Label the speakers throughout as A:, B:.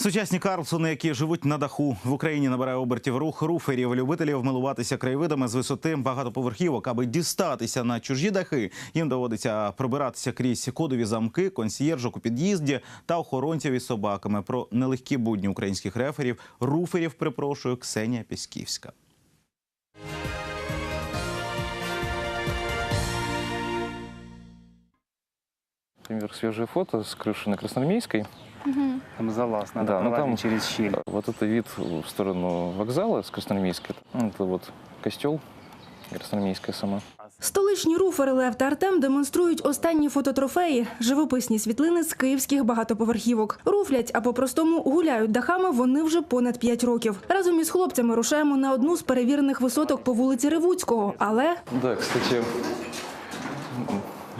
A: Сучасні Карлсони, які живуть на даху в Україні, набирає обертів рух руферів, любителів милуватися краєвидами з висоти багатоповерхівок. Аби дістатися на чужі дахи, їм доводиться пробиратися крізь кодові замки, консьєржок у під'їзді та охоронців із собаками. Про нелегкі будні українських реферів, руферів, припрошую, Ксенія Пісківська.
B: Например, свежее фото с крыши на Красноармейской.
C: Там залаз, надо
B: Да, ну там-
C: через щель.
B: Вот это вид в сторону вокзала с Красноармейской. Это вот костел Красноармейская сама.
D: Столичні руфери Лев та Артем демонструють останні фототрофеї, живописні світлини з київських багатоповерхівок. Руфлять, а по-простому гуляють дахами вони вже понад п'ять років. Разом із хлопцями рушаємо на одну з перевірених висоток по вулиці Ревуцького, але
B: Да, кстати,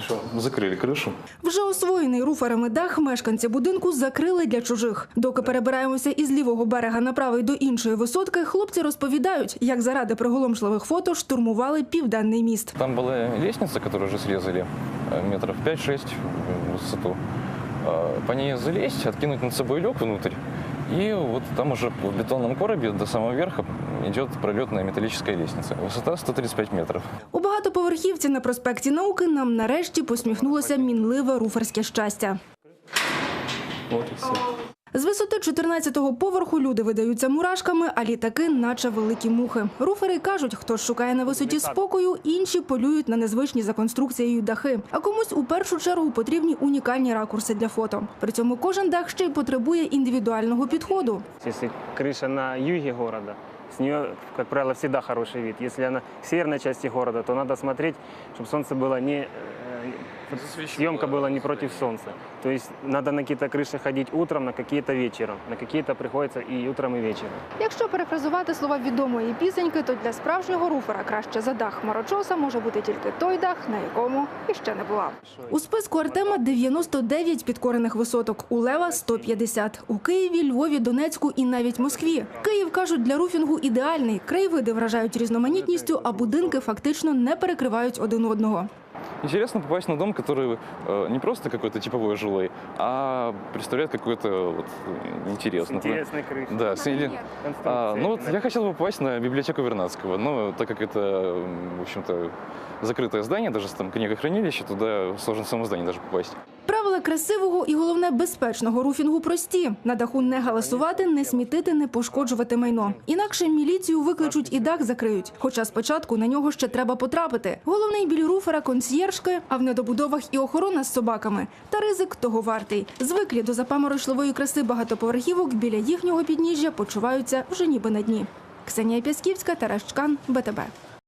B: что, закрыли крышу.
D: вже освоєний руферами дах мешканці будинку закрили для чужих. Доки перебираємося із лівого берега на правий до іншої висотки, хлопці розповідають, як заради приголомшливих фото штурмували південний міст.
B: Там была лестница, которую уже срезали, э, метров 5-6 в высоту. А, По ней залезть, откинуть над собой люк внутрь. И вот там уже в бетонном коробе до самого верха йде пролетная металічна лестница. Висота 135 метрів.
D: У багатоповерхівці на проспекті науки нам нарешті посміхнулося мінливе руферське щастя.
B: Вот и все.
D: З висоти 14-го поверху люди видаються мурашками, а літаки, наче великі мухи. Руфери кажуть, хто ж шукає на висоті спокою, інші полюють на незвичні за конструкцією дахи. А комусь у першу чергу потрібні унікальні ракурси для фото. При цьому кожен дах ще й потребує індивідуального підходу.
C: Если крыша на юге города, с нее, как правило, всегда хороший вид. Если она в северной части города, то надо смотреть, чтобы солнце было не... э, Съемка была не против солнца. То есть надо на какие-то крыши ходить утром, на какие-то вечером. На какие-то приходится и утром, и вечером.
D: Якщо перефразувати слова відомої пісеньки, то для справжнього руфера краще за дах хмарочоса може бути тільки той дах, на якому іще не була. У списку Артема 99 підкорених висоток, у Лева 150. У Києві, Львові, Донецьку і навіть Москві. Київ кажуть, для руфінгу ідеальний. Краєвиди вражають різноманітністю, а будинки фактично не перекривають один одного.
B: Интересно попасть на дом, который э, не просто какой-то типовой жилой, а представляет какой-то вот э, интерес. Например,
C: Интересной крышей.
B: Да, с- или- А, ну вот
C: Конструкции.
B: я хотел бы попасть на библиотеку Вернадского, но так как это, м, в общем-то, закрытое здание, даже там книгохранилище, туда сложно в само здание даже попасть.
D: Красивого і головне безпечного руфінгу прості: на даху не галасувати, не смітити, не пошкоджувати майно. Інакше міліцію викличуть і дах закриють. Хоча спочатку на нього ще треба потрапити. Головний біль руфера консьєржки, а в недобудовах і охорона з собаками. Та ризик того вартий. Звиклі до запаморочливої краси багатоповерхівок біля їхнього підніжжя почуваються вже ніби на дні. Ксенія Пясківська, Тарас Чкан, БТБ.